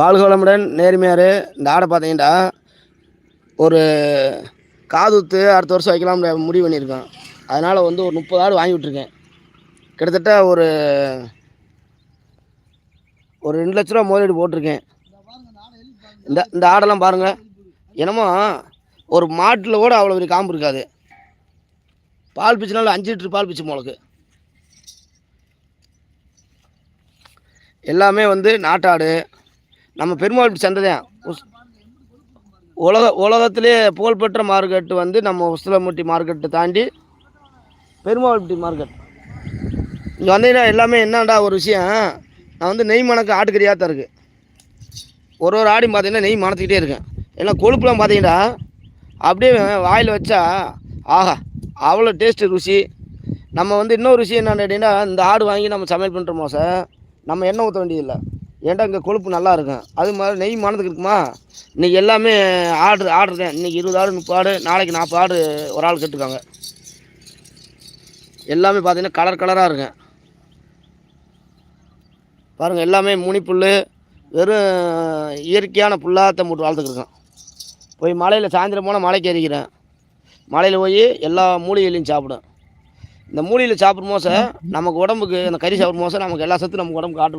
வாழ்கோளமுடன் நேர்மையார். இந்த ஆடை பார்த்தீங்கன்னா ஒரு காதுத்து அடுத்த வருஷம் வைக்கலாம்னு முடிவு பண்ணியிருக்கோம். அதனால் வந்து ஒரு முப்பது ஆடு வாங்கி விட்ருக்கேன் கிட்டத்தட்ட ஒரு ஒரு ரெண்டு லட்ச ரூபா முதலீடு போட்டிருக்கேன். இந்த இந்த ஆடெல்லாம் பாருங்கள் என்னமோ ஒரு மாட்டில் கூட அவ்வளோ பெரிய காம்பு இருக்காது. பால் பிச்சுனாலும் அஞ்சு லிட்ரு பால் பிச்சு உங்களுக்கு எல்லாமே வந்து நாட்டாடு. நம்ம பெருமாள் சந்தை உஸ்- உலக உலகத்திலே புகழ்பெற்ற மார்க்கெட்டு வந்து நம்ம உஸ்லமுட்டி மார்க்கெட்டை தாண்டி பெருமாள்பட்டி மார்க்கெட். இங்கே வந்தீங்கன்னா எல்லாமே என்னடா ஒரு விஷயம்? நான் வந்து நெய் மணக்கு ஆட்டுக்கறியாக தான் இருக்குது ஒரு ஒரு ஆடியும் பார்த்தீங்கன்னா நெய் மணத்துக்கிட்டே இருக்கேன். ஏன்னா கொழுப்புலாம் பார்த்தீங்கன்னா அப்படியே வாயில் வச்சா ஆஹா அவ்வளோ டேஸ்ட்டு ருசி. நம்ம வந்து இன்னொரு விஷயம் என்னென்னு கேட்டிங்கன்னா இந்த ஆடு வாங்கி நம்ம சமையல் பண்ணுறோமோ சார்? நம்ம எண்ணெய் ஊற்ற வேண்டியதில்லை. ஏன்டா இங்கே கொழுப்பு நல்லா இருக்கும்? அது மாதிரி நெய் மணத்துக்கு இருக்குமா? இன்றைக்கி எல்லாமே ஆர்டர் ஆர்டர் தான். இன்றைக்கி இருபது ஆடு முப்பது ஆடு நாளைக்கு நாற்பது ஆடு ஒரு ஆள் கட்டுருக்காங்க. எல்லாமே பார்த்தீங்கன்னா கலர் கலராக இருக்கும். பாருங்கள் எல்லாமே முனிப்புல் வெறும் இயற்கையான புல்லாத்த மூட்டு வளர்த்துக்கிருக்கேன் போய் மலையில் சாயந்தரம் போனால் மலைக்கு எறிக்கிறேன் மலையில் போய் எல்லா மூலிகைகளையும் சாப்பிடும். இந்த மூலிகையில் சாப்பிடும் போது நமக்கு உடம்புக்கு இந்த கறி சாப்பிடும் போது நமக்கு எல்லா சத்தும் நமக்கு உடம்புக்கு ஆட்டு